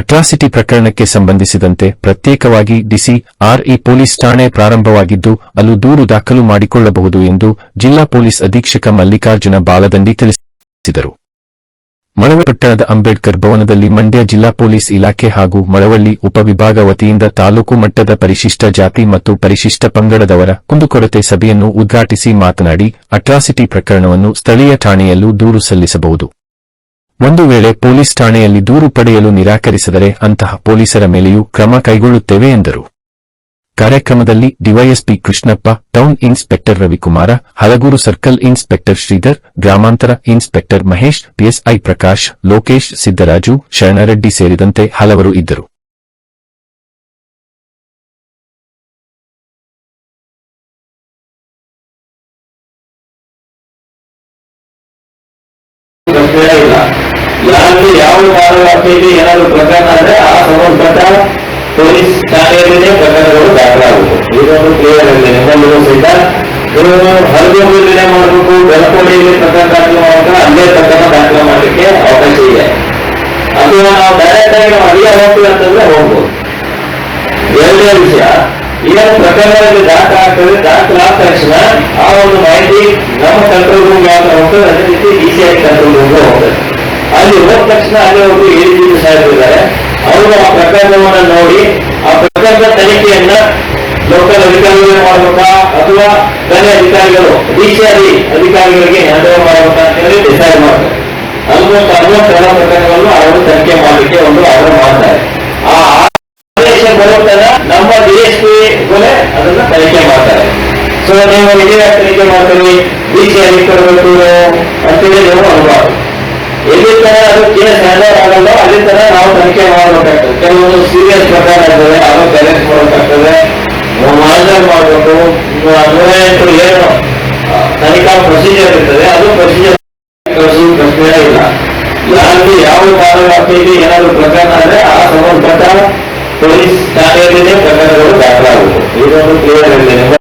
Atrocity ಪ್ರಕರಣಕ್ಕೆ ಸಂಬಂಧಿಸಿದಂತೆ ಪ್ರತ್ಯೇಕವಾಗಿ ಡಿಸಿ ಆರ್ಇ ಪೊಲೀಸ್ ಠಾಣೆ ಪ್ರಾರಂಭವಾಗಿದ್ದು, ಅಲ್ಲಿ ದೂರು ದಾಖಲು ಮಾಡಿಕೊಳ್ಳಬಹುದು ಎಂದು ಜಿಲ್ಲಾ ಪೊಲೀಸ್ ಅಧೀಕ್ಷಕ ಮಲ್ಲಿಕಾರ್ಜುನ ಬಾಲದಂಡಿ ತಿಳಿಸಿದರು. ಮಳವಳ್ಳಿ ಪಟ್ಟಣದ ಅಂಬೇಡ್ಕರ್ ಭವನದಲ್ಲಿ ಮಂಡ್ಯ ಜಿಲ್ಲಾ ಪೊಲೀಸ್ ಇಲಾಖೆ ಹಾಗೂ ಮಳವಳ್ಳಿ ಉಪವಿಭಾಗ ವತಿಯಿಂದ ತಾಲೂಕು ಮಟ್ಟದ ಪರಿಶಿಷ್ಟ ಜಾತಿ ಮತ್ತು ಪರಿಶಿಷ್ಟ ಪಂಗಡದವರ ಕುಂದುಕೊರತೆ ಸಭೆಯನ್ನು ಉದ್ಘಾಟಿಸಿ ಮಾತನಾಡಿ, ಅಟ್ರಾಸಿಟಿ ಪ್ರಕರಣವನ್ನು ಸ್ಥಳೀಯ ಠಾಣೆಯಲ್ಲೂ ದೂರು ಸಲ್ಲಿಸಬಹುದು. ಒಂದು ವೇಳೆ ಪೊಲೀಸ್ ಠಾಣೆಯಲ್ಲಿ ದೂರು ಪಡೆಯಲು ನಿರಾಕರಿಸಿದರೆ ಅಂತಹ ಪೊಲೀಸರ ಮೇಲೆಯೂ ಕ್ರಮ ಕೈಗೊಳ್ಳುತ್ತೇವೆ ಎಂದರು. ಕಾರ್ಯಕ್ರಮದಲ್ಲಿ DYSP Krishnappa, town inspector Ravikumara, Halaguru circle inspector Shridhar, ಗ್ರಾಮಾಂತರ ಇನ್ಸ್ಪೆಕ್ಟರ್ ಮಹೇಶ್, ಪಿಎಸ್ಐ ಪ್ರಕಾಶ್, ಲೋಕೇಶ್ ಸಿದ್ದರಾಜು, ಶರಣರೆಡ್ಡಿ ಸೇರಿದಂತೆ ಹಲವರು ಇದ್ದರು. ಯಾರು ಯಾವ ಕಾರಣವಾಗ್ತಿದೆ ಏನಾದ್ರು ಪ್ರಕರಣ ಆದ್ರೆ ಆ ಸಂಬಂಧಪಟ್ಟ ಪೊಲೀಸ್ ಠಾಣೆಯಲ್ಲಿನೇ ಪ್ರಕರಣಗಳು ದಾಖಲಾಗುತ್ತೆ ಇದೊಂದು ಕ್ಲಿಯರ್ ಆಗಿದೆ. ನಿಮ್ಮಲ್ಲಿಯೂ ಸಹಿತ ನೀವು ಹಲಗೋಬಿಯಲ್ಲಿನೇ ಮಾಡಬೇಕು. ಬೆಳಕೋಡಿಯಲ್ಲಿ ಪ್ರಕರಣ ದಾಖಲು ಮಾಡುವಾಗ ಅಲ್ಲೇ ಪ್ರಕರಣ ದಾಖಲು ಮಾಡಲಿಕ್ಕೆ ಅವಕಾಶ ಇದೆ. ಅಥವಾ ನಾವು ಡೈರೆಕ್ಟ್ ಆಗಿ ನಾವು ಅಲ್ಲಿಯೇ ಹೋಗ್ತೀವಿ ಅಂತಂದ್ರೆ ಹೋಗ್ಬೋದು. ಎರಡನೇ ವಿಷಯ, ಏನು ಪ್ರಕರಣದಲ್ಲಿ ದಾಖಲಾಗ್ತದೆ, ದಾಖಲಾದ ತಕ್ಷಣ ಆ ಒಂದು ಮಾಹಿತಿ ನಮ್ಮ ಕಂಟ್ರೋಲ್ ರೂಮ್ ಯಾವ ಹೋಗ್ತದೆ. ಅದೇ ರೀತಿ D C I control room ಹೋಗ್ತದೆ. ಅಲ್ಲಿ ಹೋದ ತಕ್ಷಣ ಅಲ್ಲಿ ಒಬ್ಬರು ಎ ಡಿ ಇದ್ದಾರೆ ಅವರು ಆ ಪ್ರಕರಣವನ್ನ ನೋಡಿ, ಆ ಪ್ರಕರಣದ ತನಿಖೆಯನ್ನ ಲೋಕಲ್ ಅಧಿಕಾರಿಗಳು ಮಾಡಬೇಕಾ ಅಥವಾ ಬೇರೆ ಅಧಿಕಾರಿಗಳು ಡಿ ಸಿ ಐ ಅಧಿಕಾರಿಗಳಿಗೆ ಹ್ಯಾಂಡ್ ಓವರ್ ಮಾಡಬೇಕಾ ಅಂತ ಹೇಳಿ ಡಿಸೈಡ್ ಮಾಡ್ತಾರೆ. ಆಲ್ಮೋಸ್ಟ್ ಅರವತ್ತು ಎಲ್ಲ ಪ್ರಕರಣಗಳನ್ನು ಅವರು ತನಿಖೆ ಮಾಡಲಿಕ್ಕೆ ಒಂದು ಆರ್ಡರ್ ಮಾಡ್ತಾರೆ. ಆ ಆದೇಶ ಬರುತ್ತದ ನಮ್ಮ ಡಿ ಪಿ ಅದನ್ನ ತನಿಖೆ ಮಾಡ್ತಾರೆ. ಸೊ ನೀವು ಇದೇ ತನಿಖೆ ಮಾಡ್ತೀವಿ ಡಿ ಸಿ ಐ ಕೊಡಬೇಕು ಅಂತೇಳಿ ನೀವು ಅನ್ಬಾರ್ದು ಎಲ್ಲಿ ತರ ಅದು ಕೇಸ್ ಹ್ಯಾಂಡ್ ಆಗಲ್ಲ ಅದೇ ತರ ನಾವು ತನಿಖೆ ಮಾಡಬೇಕಾಗ್ತದೆ. ಕೆಲವೊಂದು ಸೀರಿಯಸ್ ಪ್ರಕಾರ ಇರ್ತದೆ ಅದು ಬ್ಯಾಲೆನ್ಸ್ ಮಾಡಬೇಕಾಗ್ತದೆ. ಮಾನಿಟರ್ ಮಾಡಬೇಕು. ಅನ್ವಯಂತರು ಏನು ತನಿಖಾ ಪ್ರೊಸೀಜರ್ ಇರ್ತದೆ. ಅದು ಪ್ರೊಸೀಜರ್ ಪ್ರಶ್ನೆ ಇಲ್ಲ. ಯಾರಿಗೆ ಯಾವ ಕಾರಣವಾಗ್ತಿದೆ ಏನಾದ್ರು ಪ್ರಕರಣ ಅಂದ್ರೆ ಆ ಸಂಬಂಧಪಟ್ಟ ಪೊಲೀಸ್ ಠಾಣೆಯಲ್ಲಿನೇ ಪ್ರಕರಣಗಳು ದಾಖಲಾಗಬೇಕು ಇದೊಂದು ಕ್ಲಿಯರ್ ಇದೆ